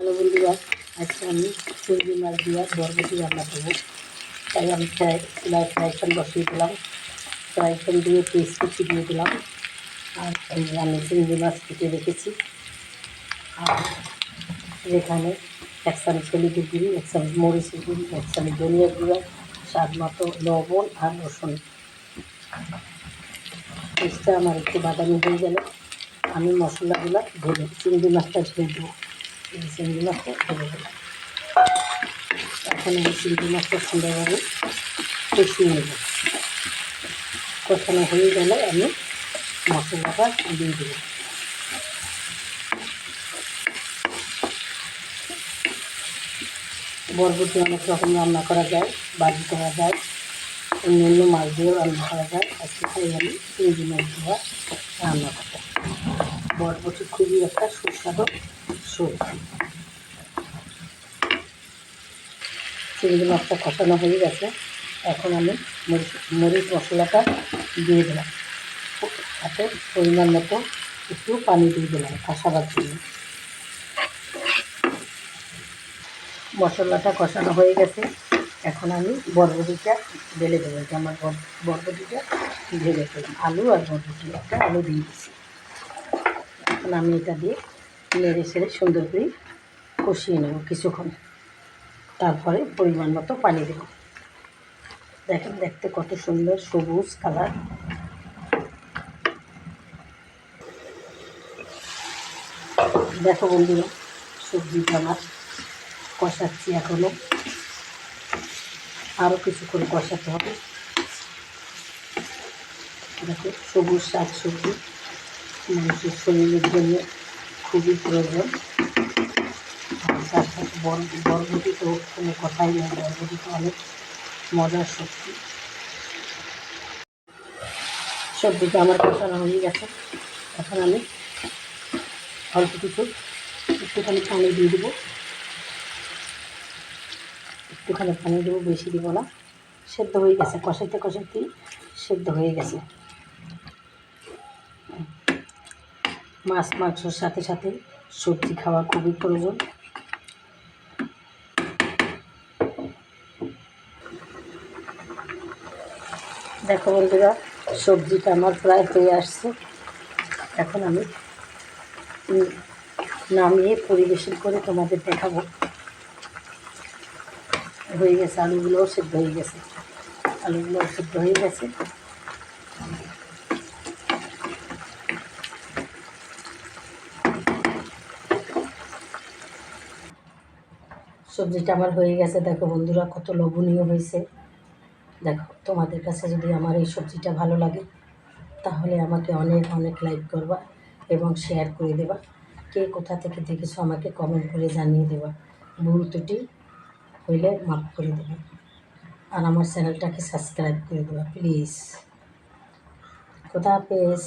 Hello বন্ধুরা, আজকে আমি চিংড়ি মাছ দিয়ে বরবটি রান্না করব। তাই আমি ফ্রাই চুলায় ফ্রাই প্যান বসিয়ে দিলাম। ফ্রাই প্যান দিয়ে পেস্ট কুচি দিয়ে দিলাম। আর আমি চিংড়ি মাছ কেটে রেখেছি। আর এখানে এক চামচ হলুদের গুঁড়ি, এক চামচ মরিচের গুঁড়ি, এক চামচ ধনিয়া গুঁড়ো, স্বাদ মতো লবণ আর রসুন। পেস্টটা আমার একটু বাদামি হয়ে গেলে। আমি মশলাগুলো ঢেলে চিংড়ি মাছটা ঢেলে দেবো। মাছটা ঢেলে দেবো এখন আমি চিংড়ি মাছটা সুন্দরভাবে কষিয়ে নেব কষানো হয়ে গেলে আমি মশলাটা দিয়ে দেবো বরবটি অনেক রকম রান্না করা যায় বাজি করা যায় অন্য অন্য মাছ দিয়েও রান্না করা যায় আজকে তাই আমি মাছ দিয়ে রান্না করতে বরবটি খুবই একটা সুস্বাদু সবজি চিংড়ি মাছটা কষানো হয়ে গেছে। এখন আমি মরিচ মরিচ মশলাটা দিয়ে দিলাম। তাতে পরিমাণ মতো একটু পানি দিয়ে দিলাম কষাবার জন্য। মশলাটা কষানো হয়ে গেছে। এখন আমি বরবটিটা ঢেলে দেবো। এটা আমার বরবটিটা ঢেলে দিলাম আলু আর বরবটি, একটা আলু দিয়ে দিচ্ছি। এখন আমি এটা দিয়ে নেড়ে সেড়ে সুন্দর করে কষিয়ে নেব কিছুক্ষণ। তারপরে পরিমাণ মতো পানি দেব। দেখেন দেখতে কত সুন্দর সবুজ কালার। দেখো বন্ধুরা সবজিটা আমার কষাচ্ছি এখনও আরও কিছুক্ষণ কষাতে হবে। দেখো, সবুজ শাক সবজি মানুষের শরীরের জন্য খুবই প্রয়োজন। বর বরবটি তো কোনো কথাই নেই বরবটি তো অনেক মজার সবজি সবজিটা আমার কষানো হয়ে গেছে। এখন আমি অল্প কিছু একটুখানি পানি দিয়ে দেবো। একটুখানি পানি দেবো, বেশি দিব না। সেদ্ধ হয়ে গেছে। কষাইতে কষাইতেই সেদ্ধ হয়ে গেছে। মাছ, মাংসর সাথে সাথে সবজি খাওয়া খুবই প্রয়োজন। দেখো বন্ধুরা, সবজিটা আমার প্রায় হয়ে আসছে। এখন আমি নামিয়ে পরিবেশন করে তোমাদের দেখাবো। হয়ে গেছে, আলুগুলোও সেদ্ধ হয়ে গেছে। আলুগুলোও সেদ্ধ হয়ে গেছে। সবজিটা আমার হয়ে গেছে। দেখো বন্ধুরা, কত লোভনীয় হয়েছে। দেখো, তোমাদের কাছে যদি আমার এই সবজিটা ভালো লাগে, তাহলে আমাকে অনেক অনেক লাইক করবা এবং শেয়ার করে দেবা। কে কোথা থেকে দেখেছ আমাকে কমেন্ট করে জানিয়ে দেবা। ভুল ত্রুটি হইলে মাফ করে দেবা। আর আমার চ্যানেলটাকে সাবস্ক্রাইব করে দেবা প্লিজ খোদা হাফেজ।